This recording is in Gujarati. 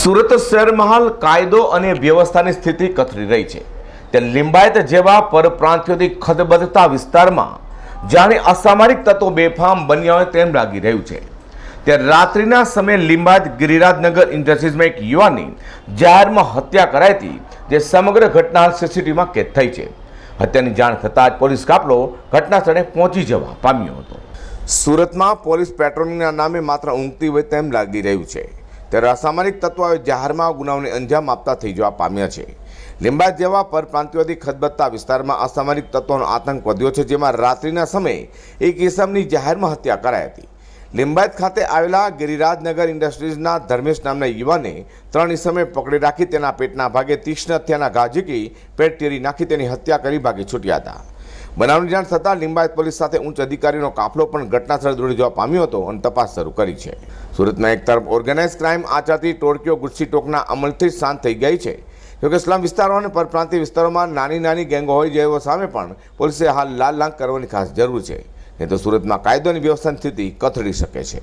સુરત શહેરમાં કાયદો અને વ્યવસ્થાની સ્થિતિ કથળી રહી છે. તે લિંબાયત જેવા પરપ્રાંતિઓથી ખદબદતા વિસ્તારમાં જાણે અસામરિક તત્વો બેફામ બન્યા હોય તેમ લાગી રહ્યું છે. ત્યારે રાત્રિના સમયે લિંબાયત ગિરિરાજનગર ઇન્ડસ્ટ્રીઝમાં એક યુવાનની જાહેરમાં હત્યા કરાઈ હતી, જે સમગ્ર ઘટના સીસીટીવીમાં કેદ થઈ છે. હત્યાની જાણ થતાં જ પોલીસ કાફલો ઘટના સ્થળે પહોંચી જવા પામ્યો હતો. સુરતમાં પોલીસ પેટ્રોલિંગના નામે માત્ર ઊંઘતી હોય તેમ લાગી રહ્યું છે. ત્યારે અસામાજિક તત્વોએ જાહેરમાં ગુનાઓને અંજામ આપતા થઈ જવા પામ્યા છે. લીંબા જેવા પરપ્રાંતિયોથી ખદબદતા વિસ્તારમાં અસામાજિક તત્વોનો આતંક વધ્યો છે, જેમાં રાત્રિના સમયે એક ઇસમની જાહેરમાં હત્યા કરાઈ હતી. લિંબાયત ખાતે આવેલા ગિરિરાજનગર ઇન્ડસ્ટ્રીઝના ધર્મેશ નામના યુવાને ત્રણ ઇસમે પકડી રાખી તેના પેટના ભાગે તીક્ષ્ણ હત્યાના ઘા ઝીકી, પેટ ટેરી નાખી તેની હત્યા કરી ભાગી છૂટ્યા હતા. બનાવની જાણ થતાં લિંબાયત પોલીસ સાથે ઉચ્ચ અધિકારીનો કાફલો પણ ઘટનાસ્થળે દોડી જવા પામ્યો હતો અને તપાસ શરૂ કરી છે. સુરતમાં એક તરફ ઓર્ગેનાઇઝ ક્રાઇમ આચરતી ટોળકીઓ ગુસ્સી ટોકના અમલથી શાંત થઈ ગઈ છે. જોકે સ્લમ વિસ્તારો અને પરપ્રાંતીય વિસ્તારોમાં નાની નાની ગેંગો હોય જેવો સામે પણ પોલીસે હાલ લાલ લાંગ કરવાની ખાસ જરૂર છે. નહીં તો સુરતમાં કાયદો અને વ્યવસ્થાની સ્થિતિ કથળી શકે છે.